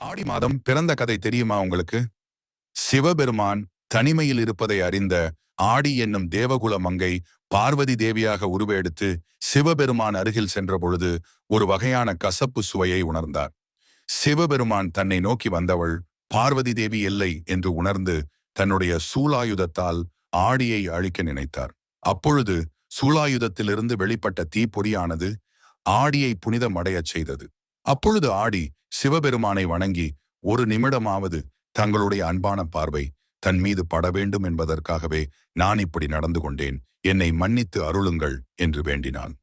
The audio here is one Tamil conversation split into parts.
ஆடி மாதம் பிறந்த கதை தெரியுமா உங்களுக்கு? சிவபெருமான் தனிமையில் இருப்பதை அறிந்த ஆடி என்னும் தேவகுல மங்கை பார்வதி தேவியாக உருவெடுத்து சிவபெருமான் அருகில் சென்ற பொழுது ஒரு வகையான கசப்பு சுவையை உணர்ந்தார். சிவபெருமான் தன்னை நோக்கி வந்தவள் பார்வதி தேவி இல்லை என்று உணர்ந்து தன்னுடைய சூலாயுதத்தால் ஆடியை அழிக்க நினைத்தார். அப்பொழுது சூலாயுதத்திலிருந்து வெளிப்பட்ட தீப்பொறியானது ஆடியை புனிதம் அடையச் செய்தது. அப்பொழுது ஆடி சிவபெருமானை வணங்கி ஒரு நிமிடமாவது தங்களுடைய அன்பான பார்வை தன் மீது பட வேண்டும் என்பதற்காகவே நான் இப்படி நடந்து கொண்டேன். என்னை மன்னித்து அருளுங்கள் என்று வேண்டினான்.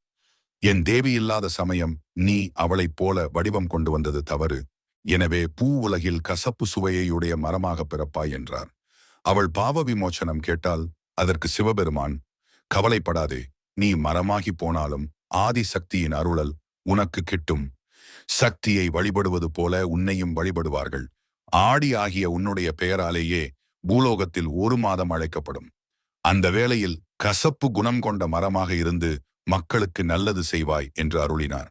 என் தேவி இல்லாத சமயம் நீ அவளைப் போல வடிவம் கொண்டு வந்தது தவறு. எனவே பூ உலகில் கசப்பு சுவையுடைய மரமாக பிறப்பாய் என்றார். அவள் பாவ விமோச்சனம் கேட்டால் அதற்கு சிவபெருமான் கவலைப்படாதே நீ மரமாகி போனாலும் ஆதி சக்தியின் அருளல் உனக்கு கிட்டும். சக்தியை வழிபடுவது போல உன்னையும் வழிபடுவார்கள். ஆடி ஆகிய உன்னுடைய பெயராலேயே பூலோகத்தில் ஒரு மாதம் அழைக்கப்படும். அந்த வேளையில் கசப்பு குணம் கொண்ட மரமாக இருந்து மக்களுக்கு நல்லது செய்வாய் என்று அருளினார்.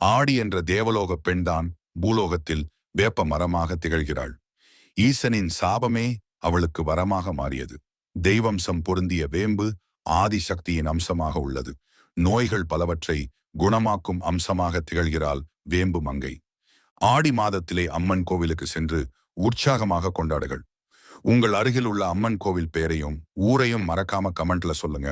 ஆடி என்ற தேவலோக பெண்தான் பூலோகத்தில் வேப்ப மரமாக திகழ்கிறாள். ஈசனின் சாபமே அவளுக்கு வரமாக மாறியது. தெய்வம்சம் பொருந்திய வேம்பு ஆதிசக்தியின் அம்சமாக உள்ளது. நோய்கள் பலவற்றை குணமாக்கும் அம்சமாக திகழ்கிறாள் வேம்பு மங்கை. ஆடி மாதத்திலே அம்மன் கோவிலுக்கு சென்று உற்சாகமாக கொண்டாடுகள். உங்கள் அருகில் உள்ள அம்மன் கோவில் பெயரையும் ஊரையும் மறக்காம கமெண்ட்ல சொல்லுங்க.